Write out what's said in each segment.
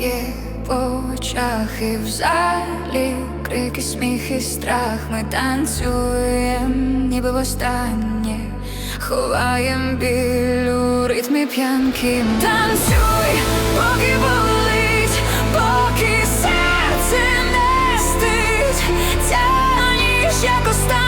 є по очах і в залі крики, сміх і страх. Ми танцюєм, ніби востаннє, ховаєм біль у ритмі п'янки. Танцюй, поки болить, поки серце не стить, ця ніч як остання.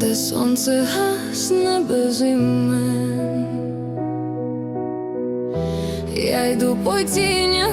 де сонце гасне без імен, я йду по тінях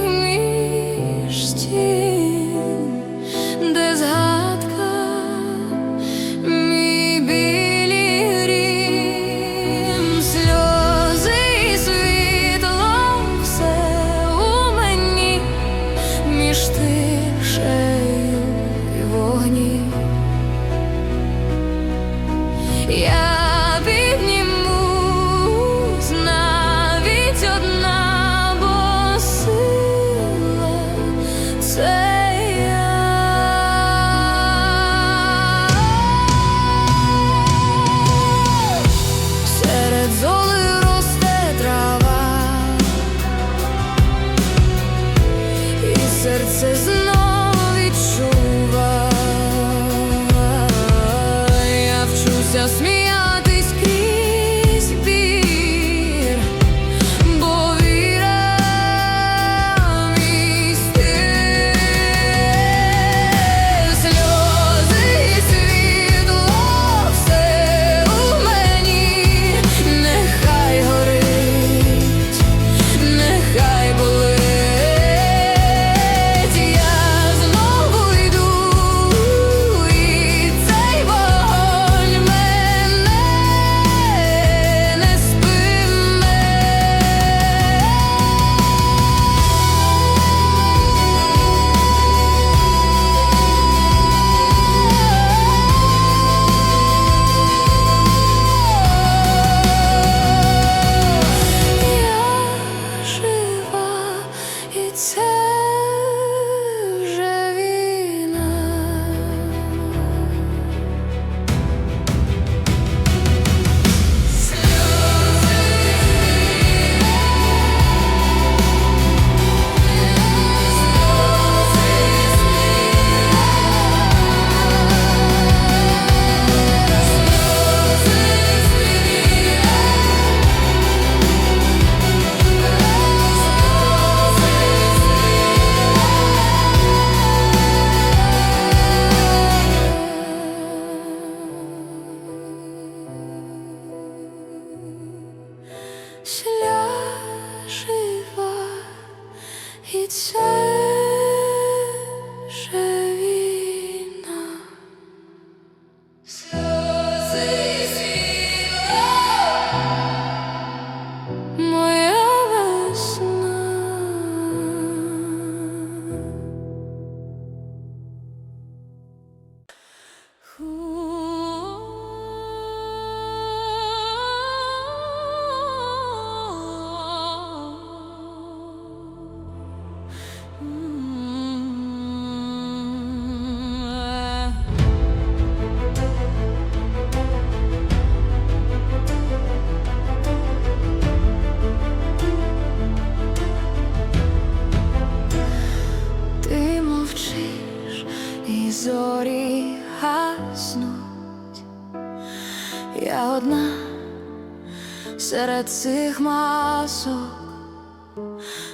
серед цих масок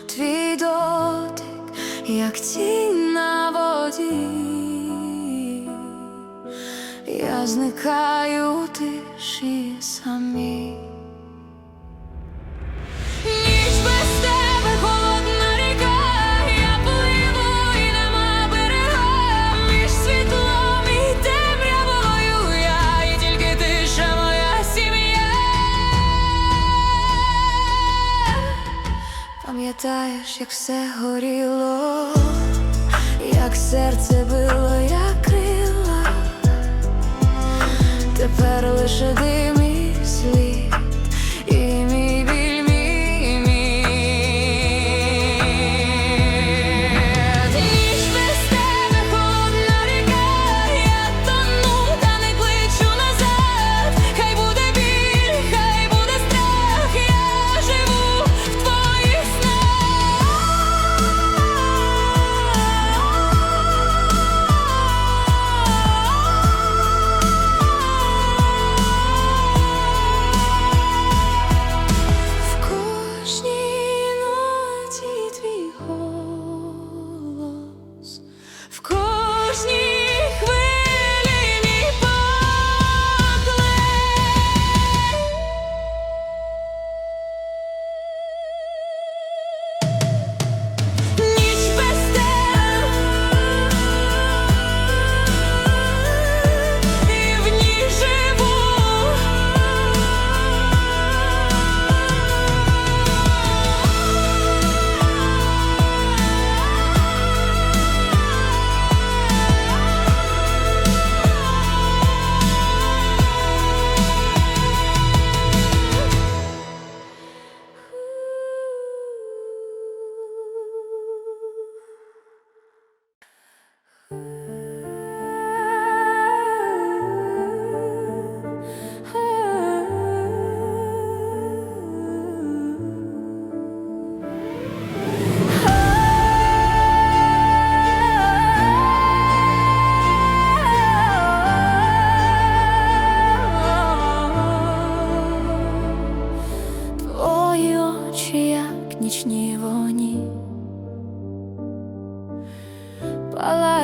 твій дотик, як тінь на воді, я зникаю тиші самій. Пам'ятаєш, як все горіло, як серце било, як крила, тепер лише дим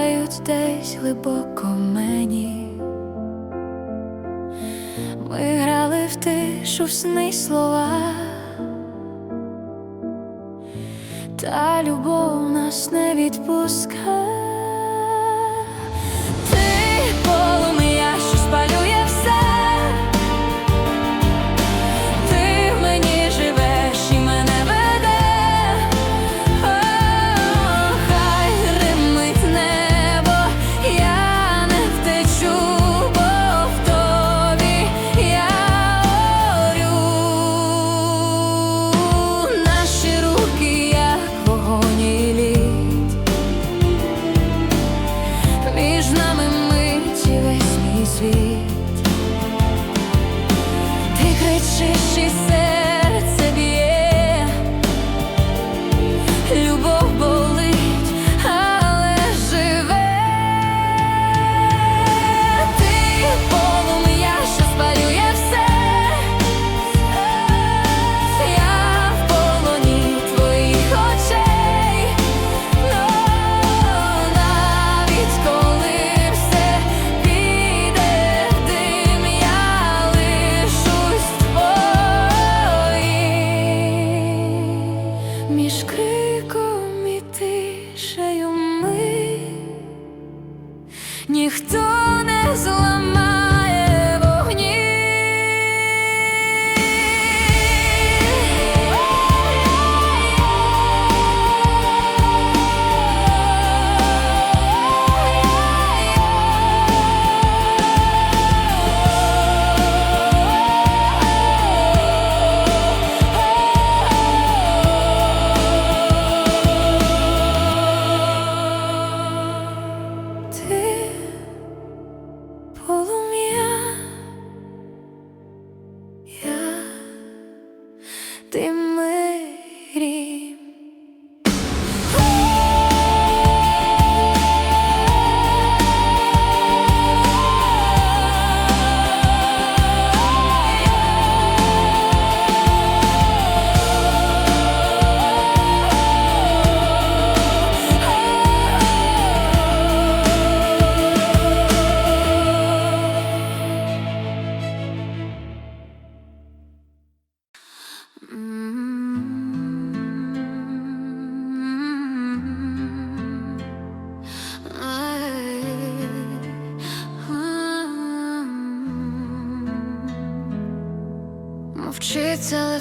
шукають десь глибоко в мені. Ми грали в тишу в сни слова, та любов нас не відпускає. she, she said dimma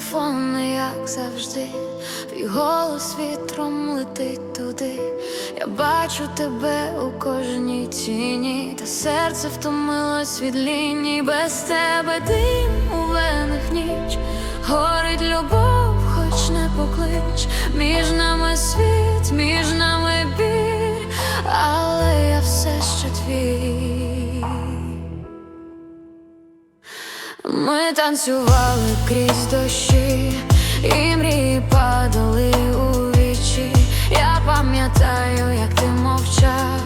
телефон, як завжди, твій голос вітром летить туди. Я бачу тебе у кожній тіні, та серце втомилось від ліній, без тебе дим у венах ніч, горить любов, хоч не поклич, між нами світ, між нами біль, але я все ще твій. Ми танцювали крізь дощі, і мрії падали у вічі. Я пам'ятаю, як ти мовчав,